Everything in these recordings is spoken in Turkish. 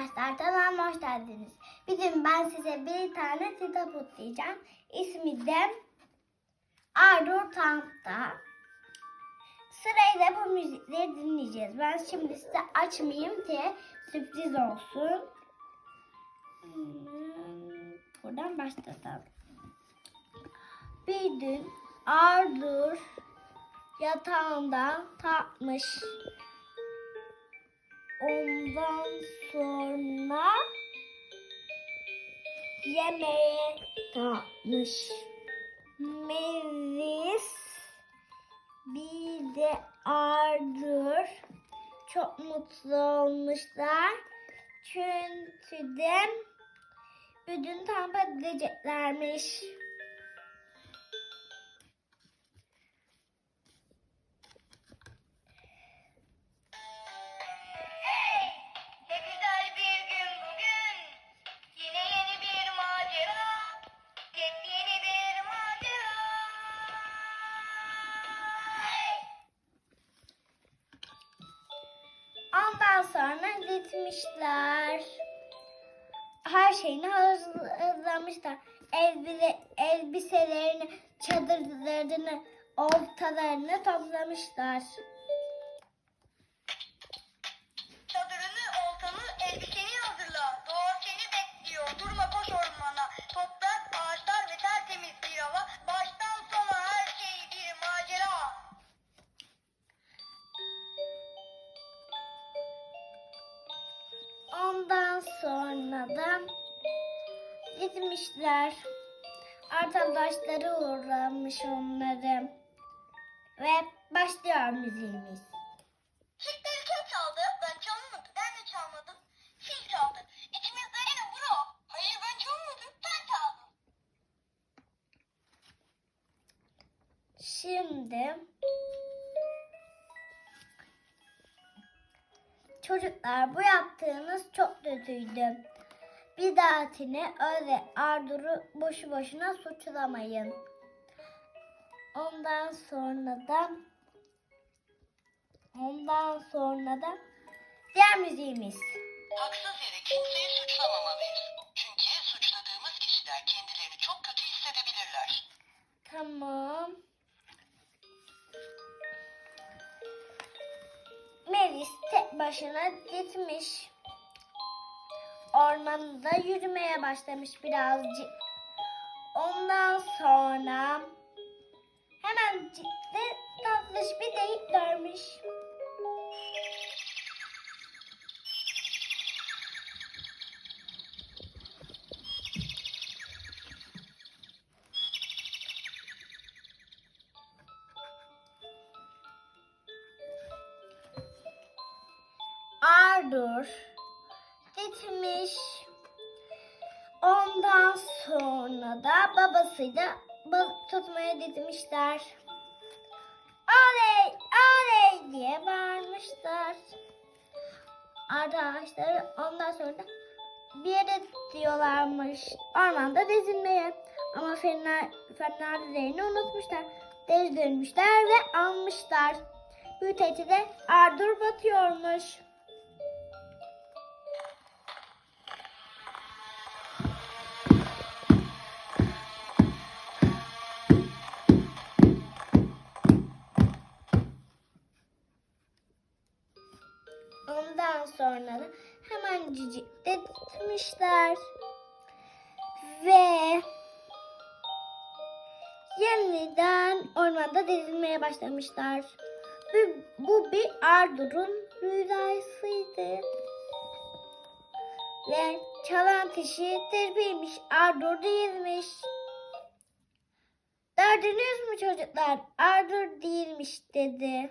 Arkadaşlar kanalıma hoş geldiniz. Bugün ben size bir tane kitap okuyacağım. İsmi de Ardur Tank'ta. Sırayla bu müzikleri dinleyeceğiz. Ben şimdi size açmayayım ki sürpriz olsun. Buradan başlatalım. Bir gün Ardur yatağında tatmış. Ondan sonra yemeğe kalkmış. Melis bir de Ardur çok mutlu olmuşlar. Çünkü de ödün tam edeceklermiş. Gitmişler. Her şeyini hazırlamışlar. Elbise, elbiselerini, çadırlarını, oltalarını toplamışlar. Sonra da gitmişler. Arkadaşları uğramış onları. Ve başlıyor müziğimiz. Çiftleri kim çaldı? Ben çalmadım. Ben de çalmadım. Fil çaldı. İçimizde yine bro. Hayır ben çalmadım. Sen çaldın. Şimdi çocuklar bu yaptığınız çok kötüydü. Bir dahakine öyle Ardur'u boşu boşuna suçlamayın. Ondan sonra da ondan sonra da diğer müziğimiz. Haksız yere kimseyi suçlamamalıyız. Başına gitmiş. Ormanda yürümeye başlamış birazcık. Ondan sonra hemen ciddi tatlış bir deyip görmüş. Ardur gitmiş. Ondan sonra da babasıyla balık tutmaya gitmişler. Oley, oley diye bağırmışlar. Arkadaşlar ondan sonra da bir yere diyorlarmış. Ormanda dezinmeye. Ama fener, fenerlerini unutmuşlar. Deri dönmüşler ve almışlar. Büyüteci de Ardur batıyormuş. Sonra da hemen cicik de. Ve yeniden ormanda dizilmeye başlamışlar. Bu, bu bir Ardur'un rüyasıydı. Ve çalan kişi terbiymiş, Ardur değilmiş. Gördünüz mü çocuklar? Ardur değilmiş dediler.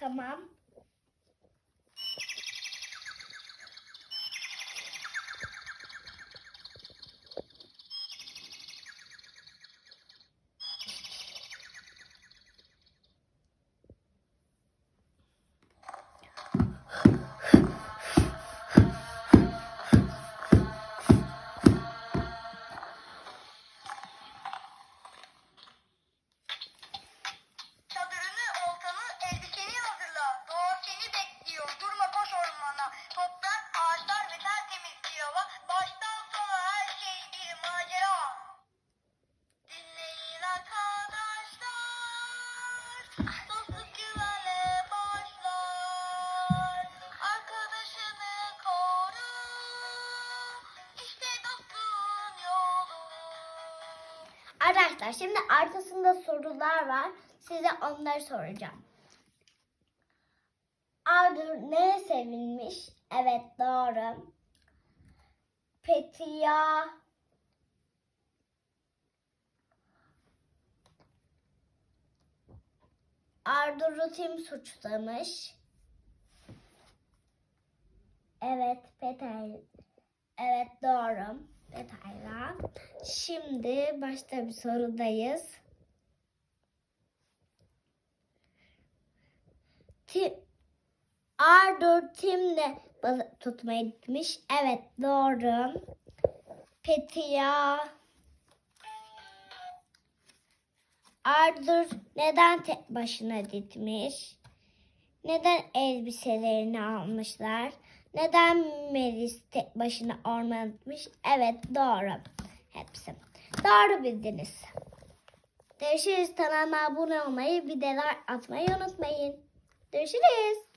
Tamam. Arkadaşlar şimdi arkasında sorular var. Size onları soracağım. Ardur neye sevinmiş? Evet doğru. Petiya Ardur'u kim suçlamış? Evet Petel. Evet doğru. Petayla. Şimdi başta bir sorudayız. Tim, Ardur Tim'le balık tutmaya gitmiş. Evet doğru. Petiya. Ardur neden tek başına gitmiş? Neden elbiselerini almışlar? Neden Melis tek başına ormana gitmiş? Evet doğru. Hepsi. Doğru bildiniz. Görüşürüz. Kanalıma abone olmayı, videolar atmayı unutmayın. Görüşürüz.